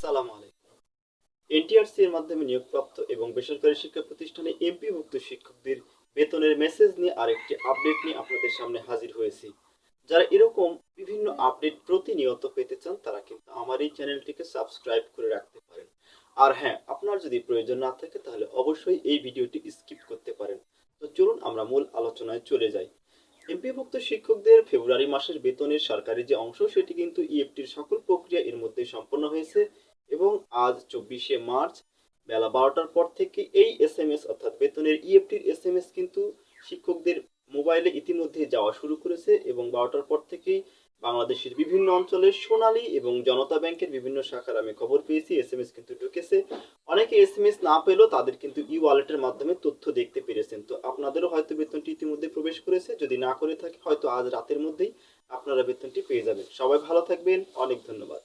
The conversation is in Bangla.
আসসালামু আলাইকুম। এনটিআরসি এর মাধ্যমে নিয়োগপ্রাপ্ত এবং বেসরকারি শিক্ষা প্রতিষ্ঠানে এমপিভুক্ত শিক্ষকদের বেতনের মেসেজ নিয়ে আরেকটি আপডেট নিয়ে আপনাদের সামনে হাজির হয়েছি। যারা এরকম বিভিন্ন আপডেট প্রতিনিয়ত পেতে চান, তারা কিন্তু আমার এই চ্যানেলটিকে সাবস্ক্রাইব করে রাখতে পারেন। আর হ্যাঁ আপনার যদি প্রয়োজন না থাকে, তাহলে অবশ্যই এই ভিডিওটি স্কিপ করতে পারেন। তো চলুন আমরা মূল আলোচনায় চলে যাই। এমপিভুক্ত শিক্ষকদের ফেব্রুয়ারি মাসের বেতনের সরকারি যে অংশ, সেটি কিন্তু ইএফটির সকল প্রক্রিয়া এর মধ্যে সম্পন্ন হয়েছে। আজ চব্বিশে মার্চ, বেলা বারোটার পর থেকে এই এস এম এস অর্থাৎ বেতনের ইএফটির এস এম এস কিন্তু শিক্ষকদের মোবাইলে ইতিমধ্যে যাওয়া শুরু করেছে এবং বারোটার পর থেকেই বাংলাদেশের বিভিন্ন অঞ্চলের সোনালী এবং জনতা ব্যাংকের বিভিন্ন শাখার আমি খবর পেয়েছি এস এম এস কিন্তু ঢুকেছে। অনেকে এস এম এস না পেলেও তাদের কিন্তু ই ওয়ালেটের মাধ্যমে তথ্য দেখতে পেরেছেন। তো আপনাদেরও হয়তো বেতনটি ইতিমধ্যে প্রবেশ করেছে, যদি না করে থাকে হয়তো আজ রাতের মধ্যেই আপনারা বেতনটি পেয়ে যাবেন। সবাই ভালো থাকবেন, অনেক ধন্যবাদ।